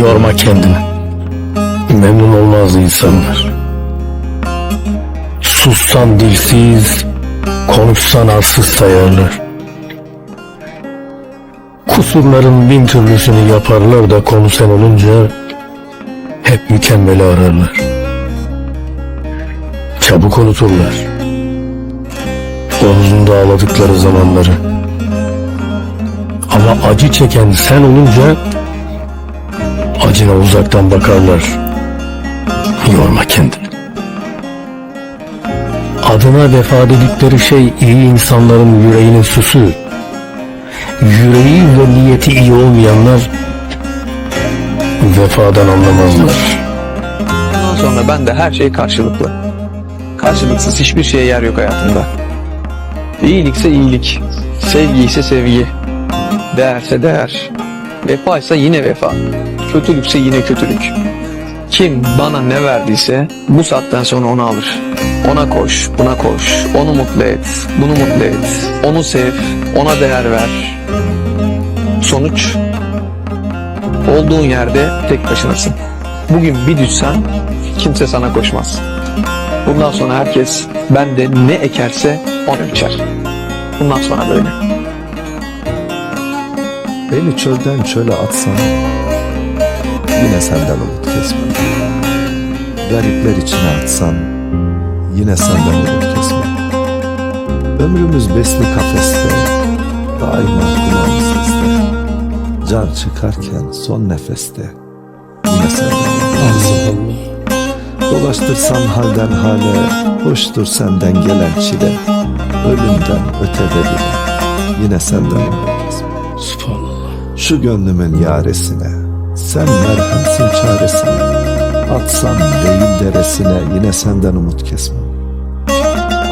Yorma kendini. Memnun olmaz insanlar. Sussan dilsiz, konuşsan arsız sayarlar. Kusurların bin türlüsünü yaparlar da konu sen olunca hep mükemmeli ararlar. Çabuk unuturlar. Omzunda ağladıkları zamanları. Ama acı çeken sen olunca acına uzaktan bakarlar. Yorma kendini. Adına vefa dedikleri şey iyi insanların yüreğinin süsü. Yüreği ve niyeti iyi olmayanlar vefadan anlamazlar. Ondan sonra ben de her şey karşılıklı. Karşılıksız hiçbir şeye yer yok hayatımda. İyilikse iyilik, sevgi ise sevgi, değerse değer, vefa ise yine vefa, kötülükse yine kötülük. Kim bana ne verdiyse bu saatten sonra onu alır. Ona koş, buna koş, onu mutlu et, bunu mutlu et, onu sev, ona değer ver. Sonuç, olduğun yerde tek başınasın. Bugün bir düşsen kimse sana koşmaz. Bundan sonra herkes bende ne ekerse onu biçer. Bundan sonra böyle. Beni çölden çöle atsan Yine senden umut kesmem. Garipler içine atsan Yine senden umut kesmem. Ömrümüz besli kafeste Daima kulağım seste. Can çıkarken son nefeste Yine senden umut kesmem. Dolaştırsan halden hale Hoştur senden gelen çile. Ölümden ötede bile Yine senden umut kesmem. Şu gönlümün yaresine Sen merhemsin çaresine Atsam değil deresine Yine senden umut kesmem.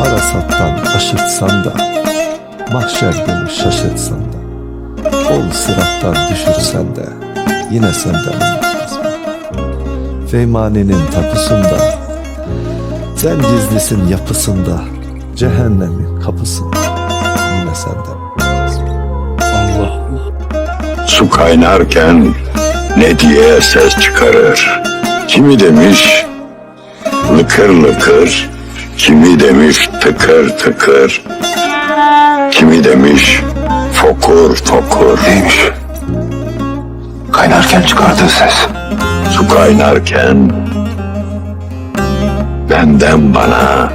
Arasattan aşırtsan da Mahşer günü şaşırtsan da Ol sırattan düşürsen de Yine senden umut kesmem. Feymanenin tapusunda Sen gizlisin yapısında Cehennemin kapısında Yine senden umut kesmem. Allah Allah. Su kaynarken ne diye ses çıkarır. Kimi demiş lıkır lıkır, kimi demiş tıkır tıkır, kimi demiş fokur fokur. Neymiş? Kaynarken çıkardığı ses. Su kaynarken benden bana,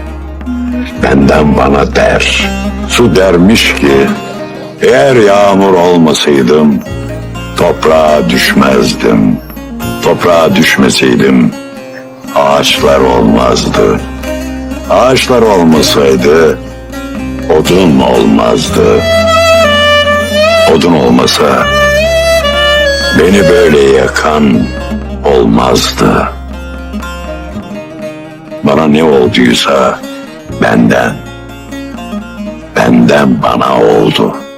benden bana der. Su dermiş ki eğer yağmur olmasaydım toprağa düşmezdim. Toprağa düşmeseydim ağaçlar olmazdı. Ağaçlar olmasaydı odun olmazdı. Odun olmasa beni böyle yakan olmazdı. Bana ne olduysa benden, benden bana oldu.''